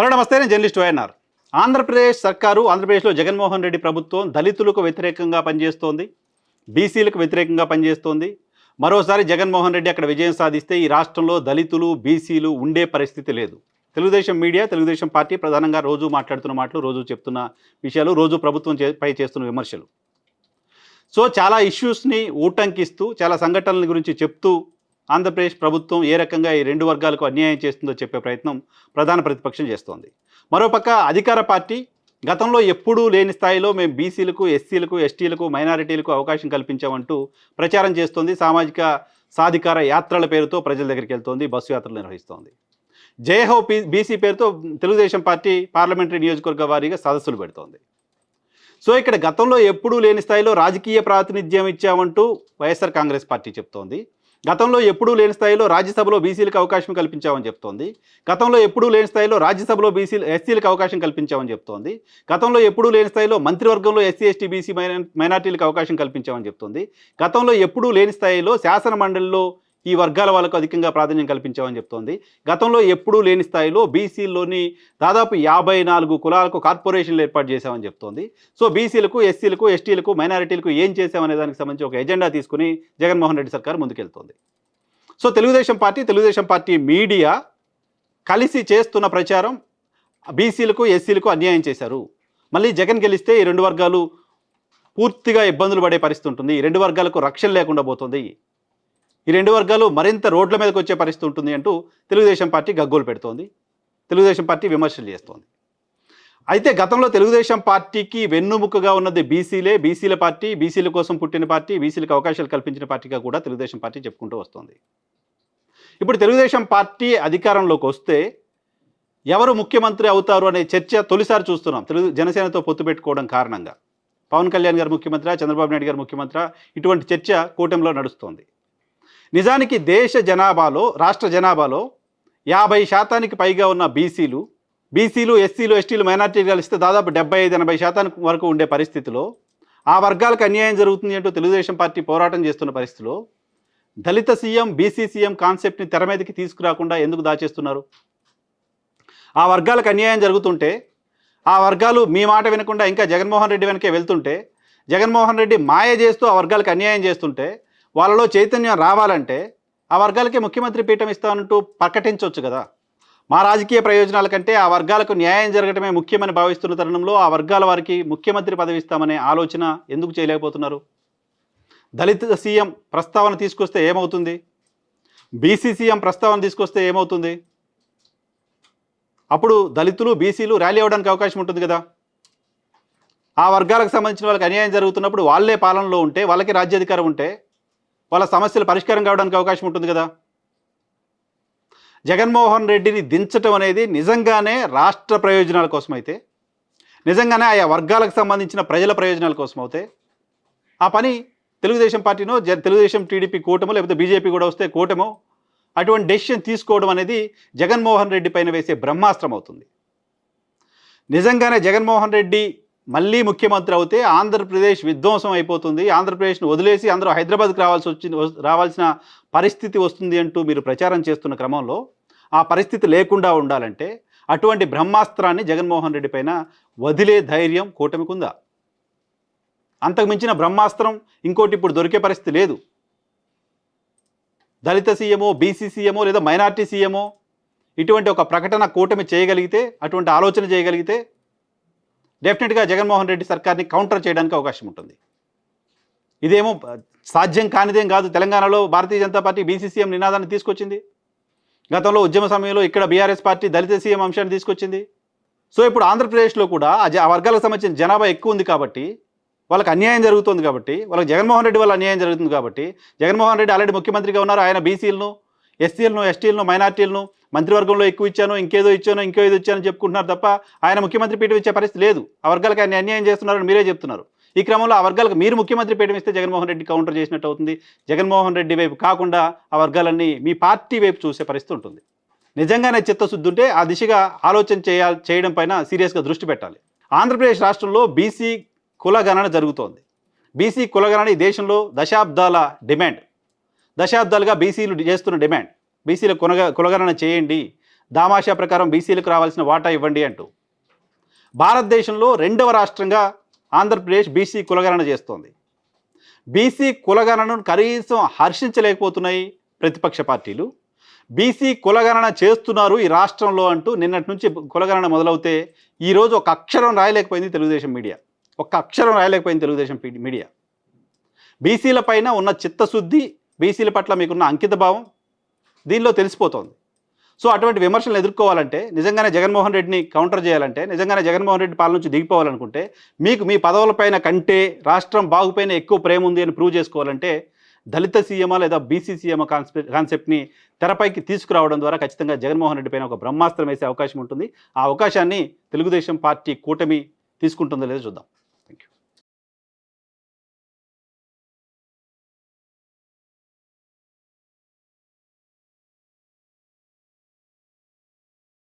Hello నమస్తే నేను journalist YNR. Andhra Pradesh సర్కారు ఆంధ్రప్రదేశ్లో జగన్మోహన్ రెడ్డి ప్రభుత్వం దళితులకు వ్యతిరేకంగా పనిచేస్తోంది బీసీలకు వ్యతిరేకంగా పనిచేస్తోంది. మరోసారి జగన్మోహన్ రెడ్డి అక్కడ విజయం సాధిస్తే ఈ రాష్ట్రంలో దళితులు బీసీలు ఉండే పరిస్థితి లేదు. తెలుగుదేశం మీడియా తెలుగుదేశం పార్టీ ప్రధానంగా రోజు మాట్లాడుతున్న మాటలు రోజు చెప్తున్న విషయాలు రోజు ప్రభుత్వం చే- పై చేస్తున్న విమర్శలు. సో చాలా ఇష్యూస్ని ఊటంకిస్తూ చాలా సంఘటనల గురించి చెప్తూ ఆంధ్రప్రదేశ్ ప్రభుత్వం ఏ రకంగా ఈ రెండు వర్గాలకు అన్యాయం చేస్తుందో చెప్పే ప్రయత్నం ప్రధాన ప్రతిపక్షం చేస్తోంది. మరోపక్క అధికార పార్టీ గతంలో ఎప్పుడూ లేని స్థాయిలో మేము బీసీలకు ఎస్సీలకు ఎస్టీలకు మైనారిటీలకు అవకాశం కల్పించామంటూ ప్రచారం చేస్తోంది. సామాజిక సాధికార యాత్రల పేరుతో ప్రజల దగ్గరికి వెళ్తోంది. బస్సు యాత్రలు నిర్వహిస్తోంది. జయహో పీ బీసీ పేరుతో తెలుగుదేశం పార్టీ పార్లమెంటరీ నియోజకవర్గ వారీగా సదస్సులు పెడుతోంది. సో ఇక్కడ గతంలో ఎప్పుడూ లేని స్థాయిలో రాజకీయ ప్రాతినిధ్యం ఇచ్చామంటూ వైఎస్ఆర్ కాంగ్రెస్ పార్టీ చెప్తోంది. గతంలో ఎప్పుడూ లేని స్థాయిలో రాజ్యసభలో బీసీలకు అవకాశం కల్పించామని చెప్తోంది. గతంలో ఎప్పుడూ లేని స్థాయిలో రాజ్యసభలో బీసీ ఎస్సీలకు అవకాశం కల్పించామని చెప్తోంది. గతంలో ఎప్పుడూ లేని స్థాయిలో మంత్రివర్గంలో ఎస్సీ ఎస్టీ బీసీ మైనార్టీలకు అవకాశం కల్పించామని చెప్తోంది. గతంలో ఎప్పుడూ లేని స్థాయిలో శాసన మండలిలో ఈ వర్గాల వాళ్ళకు అధికంగా ప్రాధాన్యం కల్పించామని చెప్తోంది. గతంలో ఎప్పుడూ లేని స్థాయిలో బీసీల్లోని దాదాపు యాభై నాలుగు కులాలకు కార్పొరేషన్లు ఏర్పాటు చేశామని చెప్తోంది. సో బీసీలకు ఎస్సీలకు ఎస్టీలకు మైనారిటీలకు ఏం చేశామనే దానికి సంబంధించి ఒక ఎజెండా తీసుకుని జగన్మోహన్ రెడ్డి సర్కార్ ముందుకెళ్తోంది. So Telugu Desam party Telugu Desam party media కలిసి చేస్తున్న ప్రచారం బీసీలకు ఎస్సీలకు అన్యాయం చేశారు. మళ్ళీ జగన్ గెలిస్తే ఈ రెండు వర్గాలు పూర్తిగా ఇబ్బందులు పడే పరిస్థితి ఉంటుంది. ఈ రెండు వర్గాలకు రక్షణ లేకుండా పోతుంది. ఈ రెండు వర్గాలు మరింత రోడ్ల మీదకి వచ్చే పరిస్థితి ఉంటుంది అంటూ తెలుగుదేశం పార్టీ గగ్గోలు పెడుతోంది. తెలుగుదేశం పార్టీ విమర్శలు చేస్తోంది. అయితే గతంలో తెలుగుదేశం పార్టీకి వెన్నుముకగా ఉన్నది బీసీలే. బీసీల పార్టీ బీసీల కోసం పుట్టిన పార్టీ బీసీలకు అవకాశాలు కల్పించిన పార్టీగా కూడా తెలుగుదేశం పార్టీ చెప్పుకుంటూ వస్తుంది. ఇప్పుడు తెలుగుదేశం పార్టీ అధికారంలోకి వస్తే ఎవరు ముఖ్యమంత్రి అవుతారు అనే చర్చ తొలిసారి చూస్తున్నాం. తెలుగు జనసేనతో పొత్తు పెట్టుకోవడం కారణంగా. పవన్ కళ్యాణ్ గారు ముఖ్యమంత్రి చంద్రబాబు నాయుడు గారు ముఖ్యమంత్రి ఇటువంటి చర్చ కూటమిలో నడుస్తోంది. నిజానికి దేశ జనాభాలో రాష్ట్ర జనాభాలో యాభై శాతానికి పైగా ఉన్న బీసీలు బీసీలు ఎస్సీలు ఎస్టీలు మైనార్టీలు కలిస్తే దాదాపు డెబ్బై ఐదు ఎనభై శాతానికి వరకు ఉండే పరిస్థితిలో ఆ వర్గాలకు అన్యాయం జరుగుతుంది అంటూ తెలుగుదేశం పార్టీ పోరాటం చేస్తున్న పరిస్థితిలో దళిత సీఎం బీసీ సీఎం కాన్సెప్ట్ని తెర మీదకి తీసుకురాకుండా ఎందుకు దాచేస్తున్నారు? ఆ వర్గాలకు అన్యాయం జరుగుతుంటే ఆ వర్గాలు మీ మాట వినకుండా ఇంకా జగన్మోహన్ రెడ్డి వెనకే వెళ్తుంటే జగన్మోహన్ రెడ్డి మాయ చేస్తూ ఆ వర్గాలకు అన్యాయం చేస్తుంటే వాళ్ళలో చైతన్యం రావాలంటే ఆ వర్గాలకి ముఖ్యమంత్రి పీఠం ఇస్తానంటూ ప్రకటించవచ్చు కదా. మా రాజకీయ ప్రయోజనాల కంటే ఆ వర్గాలకు న్యాయం జరగడమే ముఖ్యమని భావిస్తున్న తరుణంలో ఆ వర్గాల వారికి ముఖ్యమంత్రి పదవి ఇస్తామనే ఆలోచన ఎందుకు చేయలేకపోతున్నారు? దళిత సీఎం ప్రస్తావన తీసుకొస్తే ఏమవుతుంది? బీసీ సీఎం ప్రస్తావన తీసుకొస్తే ఏమవుతుంది? అప్పుడు దళితులు బీసీలు ర్యాలీ అవ్వడానికి అవకాశం ఉంటుంది కదా. ఆ వర్గాలకు సంబంధించిన వాళ్ళకి అన్యాయం జరుగుతున్నప్పుడు వాళ్ళే పాలనలో ఉంటే వాళ్ళకి రాజ్యాధికారం ఉంటే వాళ్ళ సమస్యలు పరిష్కారం కావడానికి అవకాశం ఉంటుంది కదా. జగన్మోహన్ రెడ్డిని దించటం అనేది నిజంగానే రాష్ట్ర ప్రయోజనాల కోసం అయితే నిజంగానే ఆయా వర్గాలకు సంబంధించిన ప్రజల ప్రయోజనాల కోసం అవుతే ఆ పని తెలుగుదేశం పార్టీనో జ తెలుగుదేశం టీడీపీ కూటమో లేకపోతే బీజేపీ కూడా వస్తే కూటమో అటువంటి డెసిషన్ తీసుకోవడం అనేది జగన్మోహన్ రెడ్డి పైన వేసే బ్రహ్మాస్త్రం అవుతుంది. నిజంగానే జగన్మోహన్ రెడ్డి మళ్ళీ ముఖ్యమంత్రి అవుతే ఆంధ్రప్రదేశ్ విధ్వంసం అయిపోతుంది. ఆంధ్రప్రదేశ్ను వదిలేసి అందరూ హైదరాబాద్కి రావాల్సి వచ్చింది రావాల్సిన పరిస్థితి వస్తుంది అంటూ మీరు ప్రచారం చేస్తున్న క్రమంలో ఆ పరిస్థితి లేకుండా ఉండాలంటే అటువంటి బ్రహ్మాస్త్రాన్ని జగన్మోహన్ రెడ్డి పైన వదిలే ధైర్యం కూటమికుందా అంతకు మించిన బ్రహ్మాస్త్రం ఇంకోటి ఇప్పుడు దొరికే పరిస్థితి లేదు. దళిత సీఎమో బీసీ సీఎమో లేదా మైనార్టీ సీఎమో ఇటువంటి ఒక ప్రకటన కూటమి చేయగలిగితే అటువంటి ఆలోచన చేయగలిగితే డెఫినెట్గా జగన్మోహన్ రెడ్డి సర్కార్ని కౌంటర్ చేయడానికి అవకాశం ఉంటుంది. ఇదేమో సాధ్యం కానిదేం కాదు. తెలంగాణలో భారతీయ జనతా పార్టీ బీసీసీఎం నినాదాన్ని తీసుకొచ్చింది. గతంలో ఉద్యమ సమయంలో ఇక్కడ బీఆర్ఎస్ పార్టీ దళిత సీఎం అంశాన్ని తీసుకొచ్చింది. సో ఇప్పుడు ఆంధ్రప్రదేశ్లో కూడా ఆ వర్గాలకు సంబంధించిన జనాభా ఎక్కువ ఉంది కాబట్టి వాళ్ళకి అన్యాయం జరుగుతుంది కాబట్టి వాళ్ళకి జగన్మోహన్ రెడ్డి వల్ల అన్యాయం జరుగుతుంది కాబట్టి జగన్మోహన్ రెడ్డి ఆల్రెడీ ముఖ్యమంత్రిగా ఉన్నారు. ఆయన బీసీలను ఎస్సీలను ఎస్టీలను మైనార్టీలను మంత్రివర్గంలో ఎక్కువ ఇచ్చాను ఇంకేదో ఇచ్చాను ఇంకో ఏదో ఇచ్చాను చెప్పుకుంటున్నారు తప్ప ఆయన ముఖ్యమంత్రి పీఠం ఇచ్చే పరిస్థితి లేదు. ఆ వర్గాలకు ఆయన అన్యాయం చేస్తున్నారని మీరే చెప్తున్నారు. ఈ క్రమంలో ఆ వర్గాలకు మీరు ముఖ్యమంత్రి పీఠం ఇస్తే జగన్మోహన్ రెడ్డి కౌంటర్ చేసినట్టు అవుతుంది. జగన్మోహన్ రెడ్డి వైపు కాకుండా ఆ వర్గాలన్నీ మీ పార్టీ వైపు చూసే పరిస్థితి ఉంటుంది. నిజంగానే చిత్తశుద్ధి ఉంటే ఆ దిశగా ఆలోచన చేయాలి చేయడం పైన సీరియస్గా దృష్టి పెట్టాలి. ఆంధ్రప్రదేశ్ రాష్ట్రంలో బీసీ కులగణన జరుగుతోంది. బీసీ కులగణన ఈ దేశంలో దశాబ్దాల డిమాండ్. దశాబ్దాలుగా బీసీలు చేస్తున్న డిమాండ్. బీసీల కులగ కులగణన చేయండి. దామాషా ప్రకారం బీసీలకు రావాల్సిన వాటా ఇవ్వండి అంటూ. భారతదేశంలో రెండవ రాష్ట్రంగా ఆంధ్రప్రదేశ్ బీసీ కులగణన చేస్తోంది. బీసీ కులగణనను కనీసం హర్షించలేకపోతున్నాయి ప్రతిపక్ష పార్టీలు. బీసీ కులగణన చేస్తున్నారు ఈ రాష్ట్రంలో అంటూ నిన్నటి నుంచి కులగణన మొదలవుతే ఈరోజు ఒక అక్షరం రాయలేకపోయింది తెలుగుదేశం మీడియా. ఒక్క అక్షరం రాయలేకపోయింది తెలుగుదేశం మీడియా. బీసీల పైన ఉన్న చిత్తశుద్ధి బీసీల పట్ల మీకున్న అంకిత భావం దీనిలో తెలిసిపోతోంది. సో అటువంటి విమర్శలు ఎదుర్కోవాలంటే నిజంగానే జగన్మోహన్ రెడ్డిని కౌంటర్ చేయాలంటే నిజంగానే జగన్మోహన్ రెడ్డి పాలన నుంచి దిగిపోవాలనుకుంటే మీకు మీ పదవులపైన కంటే రాష్ట్రం బాగుపైన ఎక్కువ ప్రేమ ఉంది అని ప్రూవ్ చేసుకోవాలంటే దళిత సీఎమా లేదా బీసీ సీఎం కాన్సెప్ట్ కాన్సెప్ట్ని తెరపైకి తీసుకురావడం ద్వారా ఖచ్చితంగా జగన్మోహన్ రెడ్డి పైన ఒక బ్రహ్మాస్త్రం వేసే అవకాశం ఉంటుంది. ఆ అవకాశాన్ని తెలుగుదేశం పార్టీ కూటమి తీసుకుంటుందో లేదో చూద్దాం.